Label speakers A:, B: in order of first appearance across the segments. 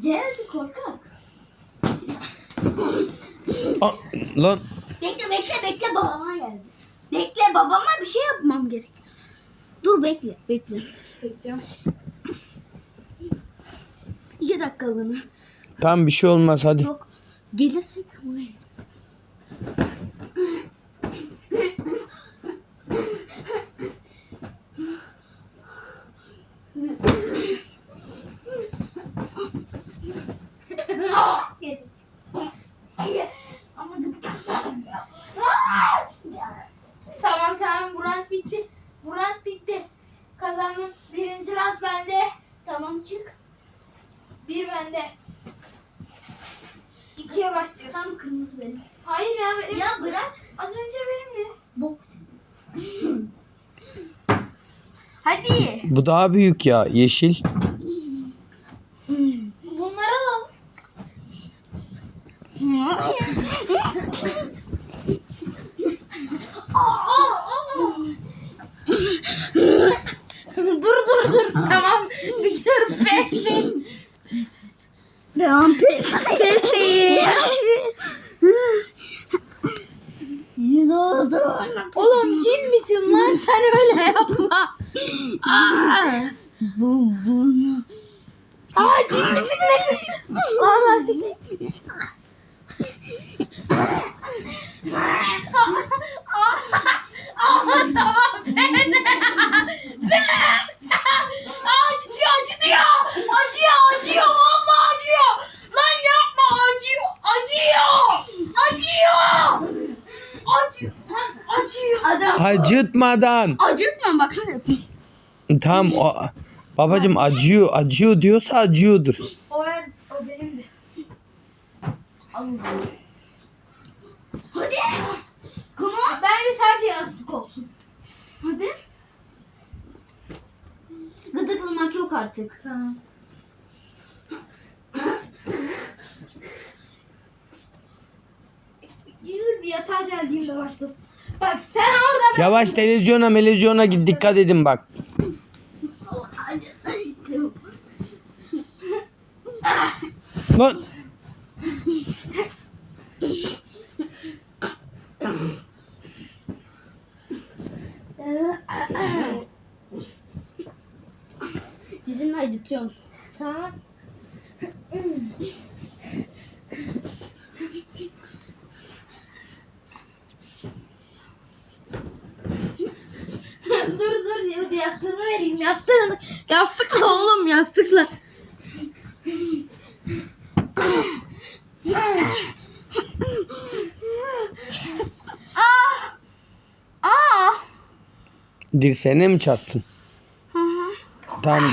A: Geldi korkak.
B: Aa, lan
A: Bekle bekle bekle babama geldi. Bekle babama bir şey yapmam gerek. Dur bekle bekle.
C: Bekliyorum.
A: İki dakikalığına.
B: tam bir şey olmaz hadi.
A: Yok. Gelirsek oraya. Ama
C: Tamam tamam bu round bitti. Bu round bitti. Kazandım. Birinci round bende.
A: Tamam çık.
C: Bir bende. İkiye başlıyoruz.
A: Tam kırmızı benim.
C: Hayır ya benim.
A: Ya bırak.
C: Az önce benimdi.
A: Bok. Hadi.
B: Bu daha büyük ya yeşil.
C: Bunları alalım. dur dur dur. tamam. Bir dur. Pes pes.
A: Devam pes.
C: Pes değil.
A: Ne oldu?
C: Oğlum cin misin lan sen öyle yapma. Aa,
A: Bu bunu.
C: Aa cin misin nesin? Lan ben Aa tamam pes. Pes. Aa acıtıyor acıtıyor. Acıyor acıyor vallahi acıyor. Lan yapma acıyor. Acıyor. Acıyor. Acıyor. Acıyor.
A: Adam.
B: Acıtmadan.
A: Acıtma bak.
B: Tamam o, babacım acıyor acıyor diyorsa acıyordur.
C: O, er, o benimdi.
A: Hadi. Come on.
C: Bence sadece yastık olsun.
A: Hadi. Gıdıklamak yok artık.
C: Tamam. Yürü bir yatağa geldiğimde başlasın. Bak sen orada
B: Yavaş televizyona televizyona git dikkat edin bak. Lan
A: Dizini acıtıyorum.
C: Tamam. dur dur ya bir yastığını vereyim yastığını. Yastıkla oğlum yastıkla.
B: Dirseğine mi çarptın? Tamam.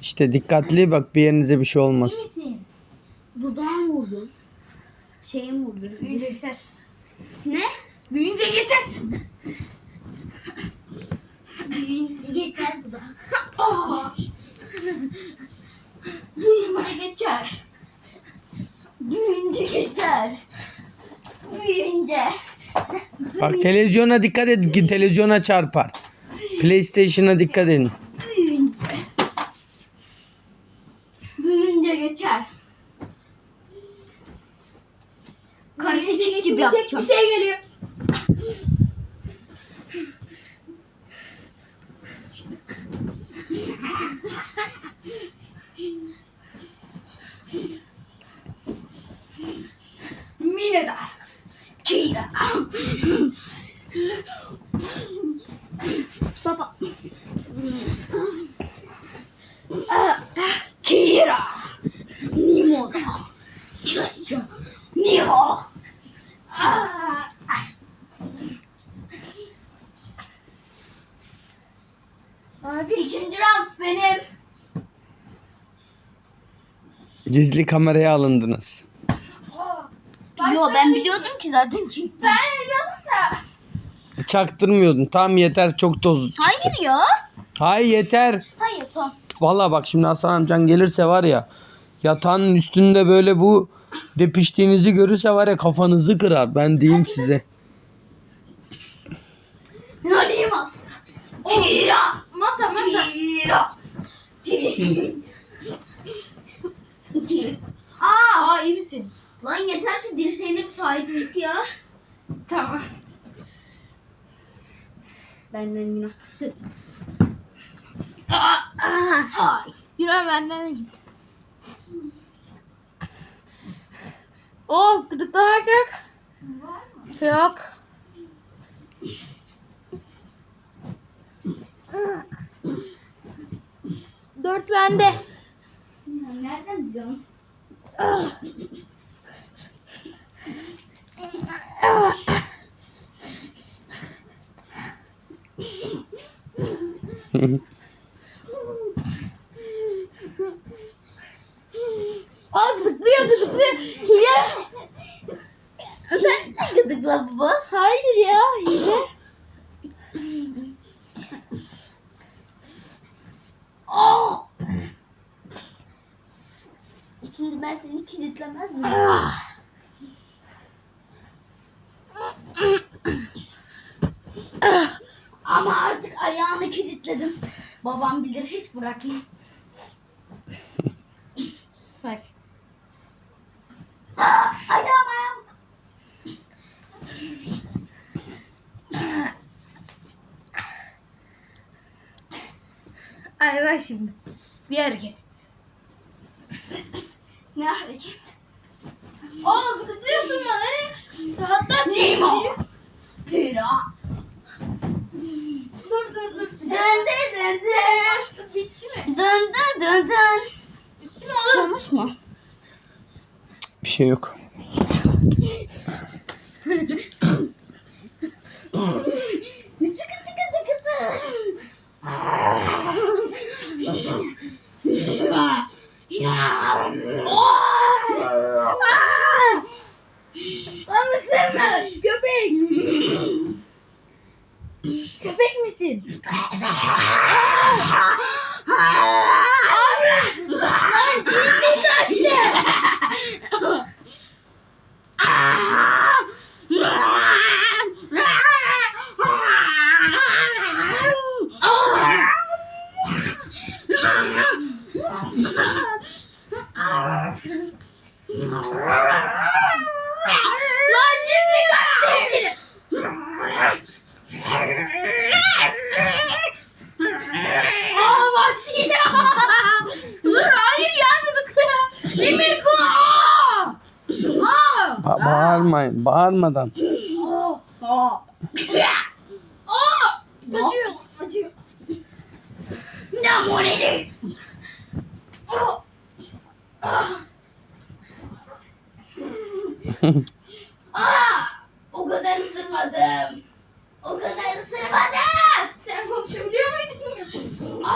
B: İşte dikkatli bak bir yerinize bir şey olmaz.
A: Misin? Dudağım vurdu. Şeyim vurdu.
C: Büyünce geçer.
A: Ne?
C: Büyünce geçer.
A: Yeter bu da.
C: Aa. Büyünce geçer.
A: Büyünce geçer. Büyünce.
B: Bak televizyona dikkat edin ki televizyona çarpar. PlayStation'a dikkat edin.
A: Büyünce. Geçer. Karate gibi
C: Tek bir
A: yapacağım.
C: şey geliyor.
A: Mineda. Kira. Baba. Kira. Nimo. Nimo.
C: Abi
A: İkinci round benim.
B: Gizli kameraya alındınız.
A: Yo ben biliyordum ki zaten çıktı.
C: ben biliyordum.
B: Çaktırmıyordun. Tamam yeter çok toz.
A: Hayır ya.
B: Hayır yeter.
A: Hayır son.
B: Vallahi bak şimdi Hasan amcan gelirse var ya yatağın üstünde böyle bu depiştiğinizi görürse var ya kafanızı kırar. Ben diyeyim size.
A: Nalimas. Kira.
C: Masa masa.
A: Kira. Kira. Lan yeter şu dirseğine bir sahip çık ya.
C: Tamam.
A: Benden günah. Ay.
C: Günah benden de gitti. Oh gıdıklamak yok. Yok. Dört bende.
A: Nereden biliyorsun?
C: Aa gıdıklıyor gıdıklıyor. Hile.
A: Sen de gıdıkla baba.
C: Hayır ya hile.
A: Şimdi ben seni kilitlemez miyim? Ama artık ayağını kilitledim. Babam bilir hiç bırakayım.
C: Bak.
A: Aa, ayağım ayağım.
C: Ay bak şimdi. Bir hareket.
A: Ne hareket?
C: Aa gıdıklıyorsun bana? Hatta
A: Cimo. Pira.
C: Dur dur dur.
A: Dön dön dön dön.
C: Bitti mi?
A: Dön dön dön dön.
C: Bitti mi oğlum?
A: Olmuş mu?
B: Bir şey yok.
C: Köpek misin? Abi. Lan çiğne kaçtı. Lan çiğne kaçtı içine. Aa vahşi ya. Dur hayır ya gıdıklıyor. Emir ko. Aa.
B: Ba- bağırmayın. Bağırmadan.
C: Acıyor. Acıyor.
A: Ne morali?
C: Aa.
A: O kadar ısırmadım. O kadar ısırmadım.
C: Sen konuşabiliyor muydun?
A: Aa.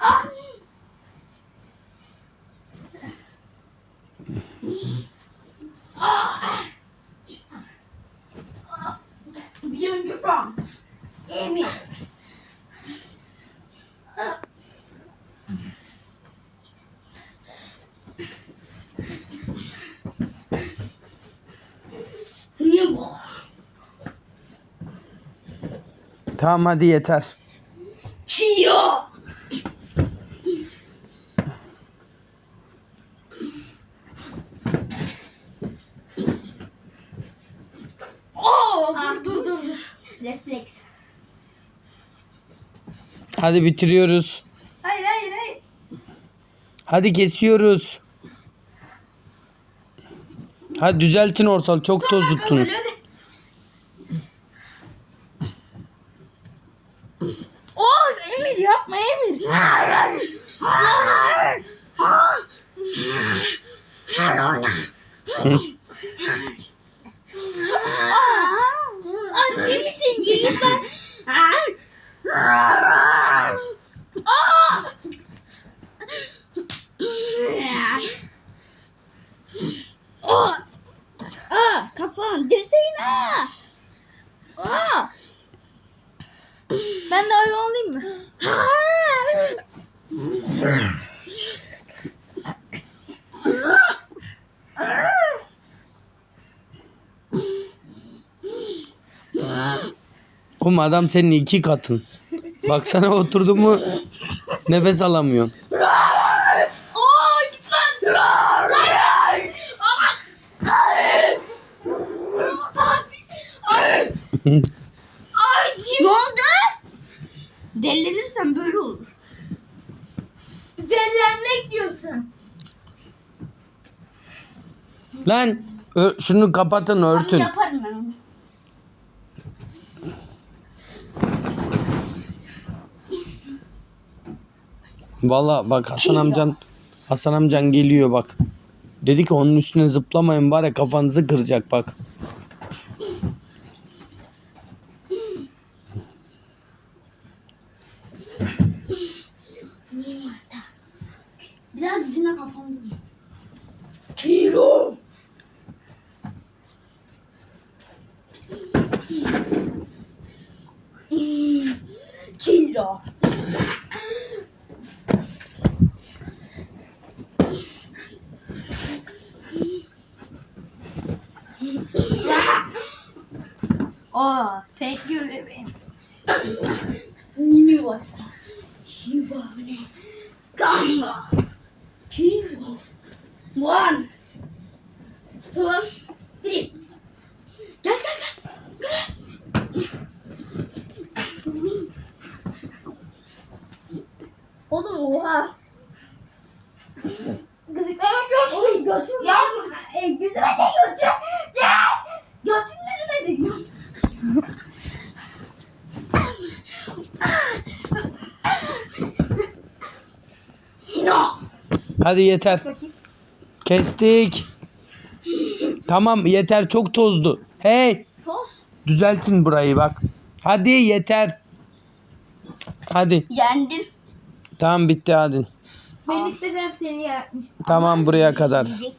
A: Aa. Aa. Birinci round. Emir. Aa. Ne bu?
B: Tamam hadi yeter.
A: Çiyo.
C: Aa, dur dur dur. dur.
A: Refleks.
B: Hadi bitiriyoruz.
C: Hayır hayır hayır.
B: Hadi kesiyoruz. Hadi düzeltin ortalığı. Çok toz tuttunuz.
C: böyle, hadi. Oo Emir yapma Emir. Acı misin yüzünden? Aa!
A: Aa, kafan dirseğine. Aa.
C: Ben de öyle olayım mı?
B: Oğlum adam senin iki katın. Baksana oturdu mu nefes alamıyor.
C: Aa git lan. Lan! Ne oldu?
A: Delirirsen böyle olur.
C: Delilenmek diyorsun.
B: Lan ö- şunu kapatın Onu
A: örtün. yaparım ben onu.
B: Valla bak Hasan amcan Hasan amcan geliyor bak. Dedi ki onun üstüne zıplamayın ya kafanızı kıracak bak.
A: Bir daha dizine kafamı. Kiro. Kiro.
C: Oh, thank you
B: Hadi yeter. Kestik. Tamam yeter çok tozdu. Hey
A: Toz.
B: düzeltin burayı bak. Hadi yeter. Hadi.
A: Yendim.
B: Tamam bitti hadi.
C: Ben istesem seni yapmıştım.
B: Tamam buraya kadar.
A: Yiyecek